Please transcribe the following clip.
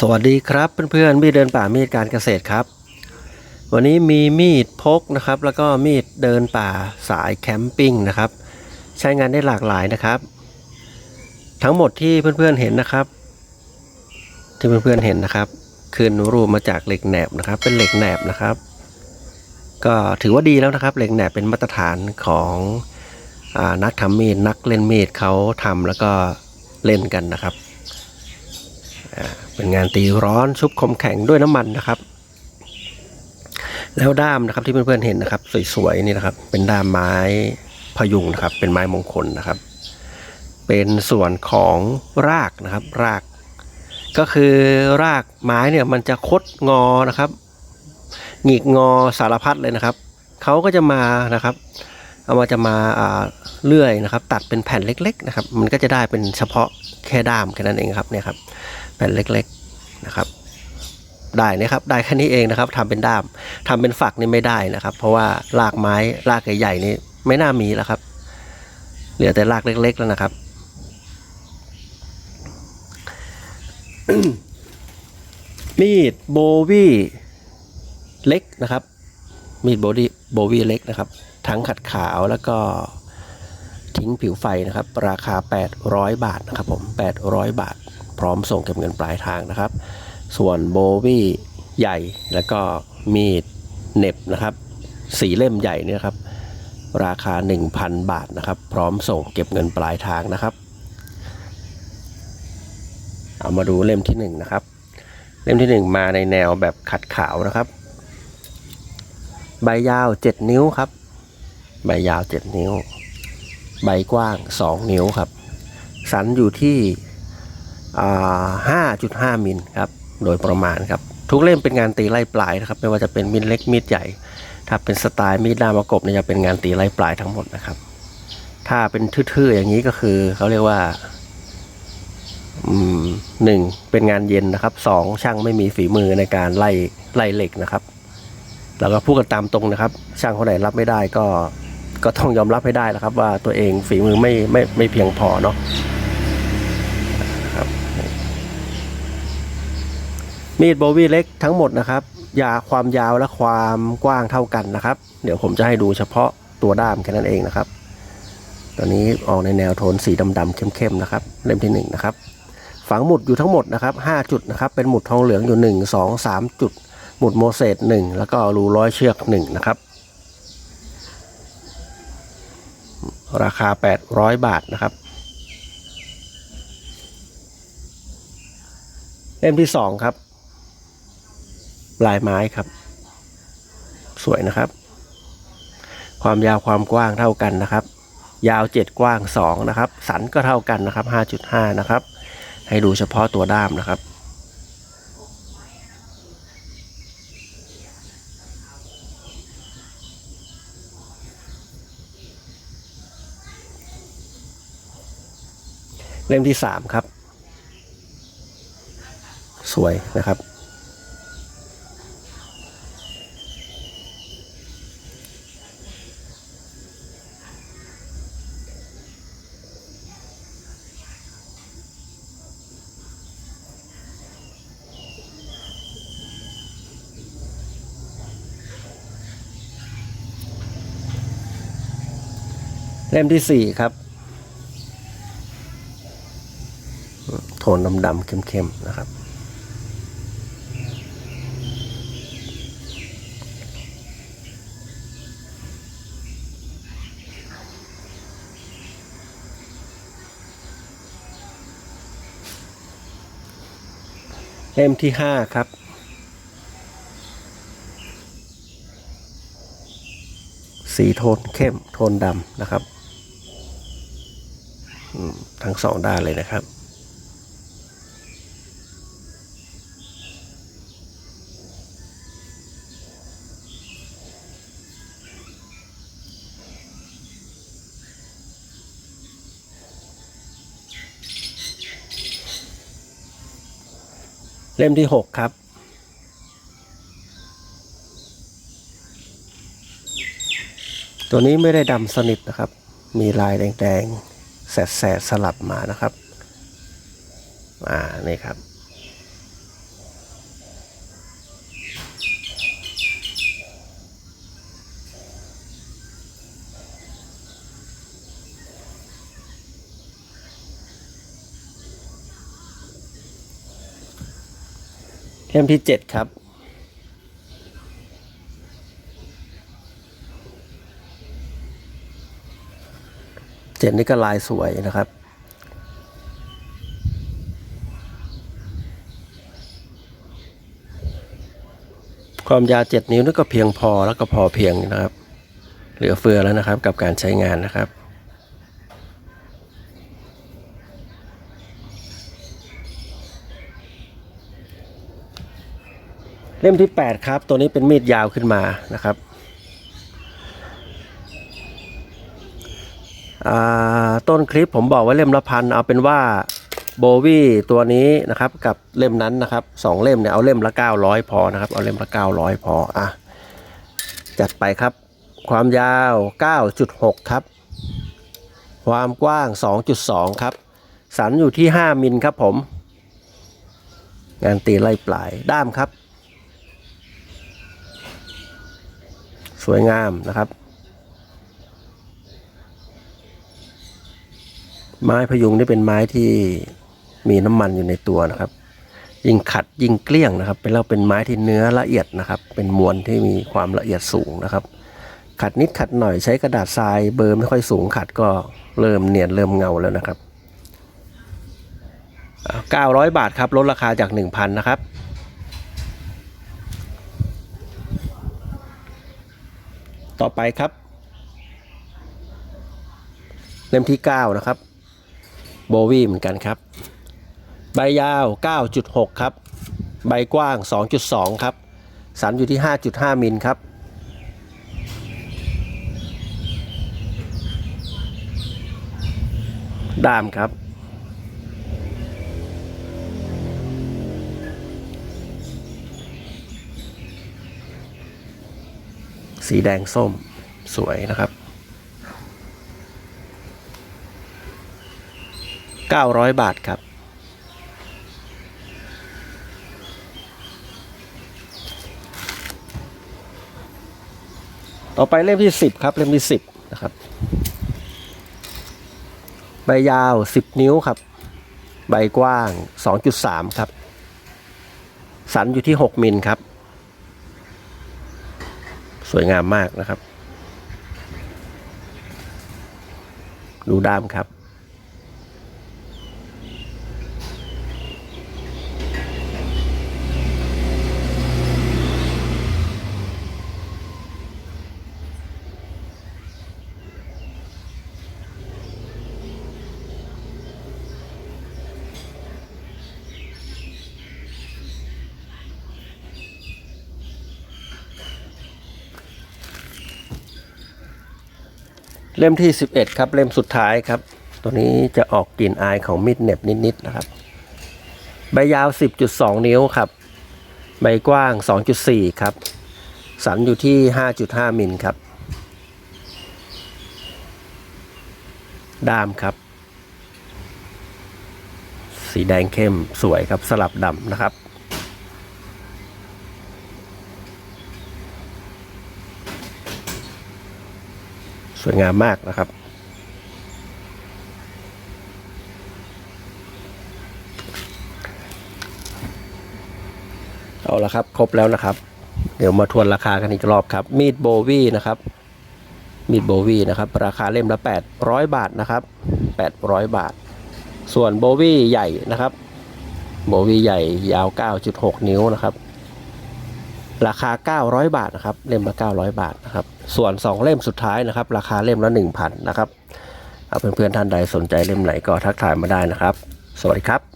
สวัสดีครับเพื่อนๆมีดเดินป่ามีดการเกษตรครับ วันนี้มีมีดพกนะครับ แล้วก็มีดเดินป่าสายแคมปิ้งนะครับ ใช้งานได้หลากหลายนะครับ ทั้งหมดที่เพื่อนๆเห็นนะครับ ที่เพื่อนๆเห็นนะครับ คือนูรูปมาจากเหล็กแหนบนะครับ เป็นเหล็กแหนบนะครับ ก็ถือว่าดีแล้วนะครับ เหล็กแหนบเป็นมาตรฐานของอนักทำมีดนักเล่นมีดเขาทำแล้วก็เล่นกันนะครับ เป็นงานตีร้อนชุบคมแข็งด้วยน้ำมันนะครับ แล้วด้ามนะครับที่เพื่อนๆเห็นนะครับ สวยๆนี่นะครับ เป็นด้ามไม้พยุงนะครับ เป็นไม้มงคลนะครับ เป็นส่วนของรากนะครับ ราก ก็คือรากไม้เนี่ยมันจะคดงอนะครับหงิกงอสารพัดเลยนะครับเขาก็จะมานะครับ เอามาจะมาเลื่อยนะครับ ตัดเป็นแผ่นเล็ก ๆ นะครับ มันก็จะได้เป็นเฉพาะแค่ด้ามแค่นั้นเองครับเนี่ยครับแผ่นเล็กๆนะครับ ได้นะครับได้แค่นี้เองนะครับทำเป็นด้ามทำเป็นฝักนี่ไม่ได้นะครับ เพราะว่ารากไม้รากใหญ่ๆนี่ไม่น่ามีแล้วครับ เหลือแต่รากเล็ก ๆ แล้วนะครับมีดโบวี่เล็กนะครับ มีดโบวี่โบวี่เล็กนะครับ ทั้งขัดขาวแล้วก็ทิ้งผิวไฟนะครับ ราคา 800 บาทนะครับผม 800 บาท พร้อมส่งเก็บเงินปลายทางนะครับ ส่วนโบวี่ใหญ่แล้วก็มีดเน็บนะครับสีเล่มใหญ่เนี่ยครับ ราคา 1,000 บาทนะครับ พร้อมส่งเก็บเงินปลายทางนะครับ เอามาดูเล่มที่1นะครับ เล่มที่ 1 มาในแนวแบบขัดขาวนะครับ ใบยาว 7 นิ้วครับ ใบยาว 7 นิ้ว ใบกว้าง 2 นิ้วครับ สันอยู่ที่อ่า5.5 มิลครับ โดยประมาณครับ ทุกเล่มเป็นงานตีไล่ปลายนะครับ ไม่ว่าจะเป็นมีดเล็กมีดใหญ่ ถ้าเป็นสไตล์มีดด้ามประกบเนี่ยจะเป็นงานตีไล่ปลายทั้งหมดนะครับ ถ้าเป็นทื่อๆอย่างนี้ก็คือเขาเรียกว่าหนึ่งเป็นงานเย็นนะครับสองช่างไม่มีฝีมือในการไล่ไล่เหล็กนะครับ แล้วก็พูดกันตามตรงนะครับ ช่างคนไหนรับไม่ได้ก็ ก็ต้องยอมรับให้ได้นะครับว่าตัวเองฝีมือไม่ไม่ไม่เพียงพอเนาะครับมีดโบวี่เล็กทั้งหมดนะครับยาความยาวและความกว้างเท่ากันนะครับ เดี๋ยวผมจะให้ดูเฉพาะตัวด้ามแค่นั้นเองนะครับ ตอนนี้ออกในแนวโทนสีดำๆเข้มๆนะครับ เล่มที่หนึ่งนะครับฝังหมุดอยู่ทั้งหมดนะครับ5จุดนะครับ เป็นหมุดทองเหลืองอยู่ 1 2 3 จุด หมุดโมเสส1แล้วก็รูร้อยเชือก1นะครับ ราคา 800 บาทนะครับเล่มที่ 2 ครับ ลายไม้ครับ สวยนะครับ ความยาวความกว้างเท่ากันนะครับ ยาว 7 กว้าง 2 นะครับ สันก็เท่ากันนะครับ 5.5 นะครับ ให้ดูเฉพาะตัวด้ามนะครับ เล่มที่3ครับ สวยนะครับ เล่มที่สี่ครับ โทนดำๆเข้มๆนะครับ เล่มที่ห้าครับสีโทนเข้มโทนดำนะครับอืมทั้งสองด้านเลยนะครับ เล่มที่หกครับ ตัวนี้ไม่ได้ดำสนิทนะครับ มีลายแดงๆแสดๆสลับมานะครับ อ่า นี่ครับ เล่มที่เจ็ดครับ เจ็ดนี่ก็ลายสวยนะครับ ความยาวเจ็ดนิ้วนี่ก็เพียงพอแล้วก็พอเพียงนะครับ เหลือเฟือแล้วนะครับกับการใช้งานนะครับ เล่มที่ 8 ครับ ตัวนี้เป็นมีดยาวขึ้นมานะครับต้นคลิปผมบอกว่าเล่มละพันเอาเป็นว่าโบวี่ตัวนี้นะครับกับเล่มนั้นนะครับสองเล่มเนี่ยเอาเล่มละ 900 พอนะครับ เอาเล่มละ 900 พออะจัดไปครับ ความยาว 9.6 ครับ ความกว้าง 2.2 ครับ สันอยู่ที่ 5 มิลครับผม งานตีไล่ปลายด้ามครับ สวยงามนะครับ ไม้พยุงนี่เป็นไม้ที่มีน้ำมันอยู่ในตัวนะครับ ยิ่งขัดยิ่งเกลี้ยงนะครับ เป็นแล้วเป็นไม้ที่เนื้อละเอียดนะครับ เป็นมวลที่มีความละเอียดสูงนะครับ ขัดนิดขัดหน่อยใช้กระดาษทรายเบอร์ไม่ค่อยสูงขัดก็เริ่มเนียนเริ่มเงาแล้วนะครับอ่า900 บาทครับลดราคาจาก 1,000 นะครับ ต่อไปครับ เล่มที่ 9 นะครับ โบวี่เหมือนกันครับ ใบยาว 9.6 ครับ ใบกว้าง 2.2 ครับ สันอยู่ที่ 5.5 มิลครับด้ามครับ สีแดงส้มสวยนะครับ 900 บาทครับ ต่อไปเล่มที่ 10 ครับ เล่มที่ 10 นะครับ ใบยาว 10 นิ้วครับ ใบกว้าง 2.3 ครับ สันอยู่ที่ 6 มิลครับ สวยงามมากนะครับ ดูด้ามครับ เล่มที่ 11 ครับ เล่มสุดท้ายครับ ตัวนี้จะออกกลิ่นอายของมีดเหน็บนิดๆนะครับ ใบยาว 10.2 นิ้วครับ ใบกว้าง 2.4 ครับ สันอยู่ที่ 5.5 มิลครับ ด้ามครับ สีแดงเข้มสวยครับสลับดำนะครับ สวยงามมากนะครับ เอาละครับ ครบแล้วนะครับ เดี๋ยวมาทวนราคากันอีกรอบครับ มีดโบวี่นะครับ มีดโบวี่นะครับ ราคาเล่มละ 800 บาทนะครับ 800 บาท ส่วนโบวี่ใหญ่นะครับ โบวี่ใหญ่ยาว 9.6 นิ้วนะครับ ราคา 900 บาทนะครับเล่มละ 900 บาทนะครับส่วน 2 เล่มสุดท้ายนะครับ ราคาเล่มละ 1,000 นะครับเอาเพื่อนๆท่านใดสนใจเล่มไหนก็ทักทายมาได้นะครับ สวัสดีครับ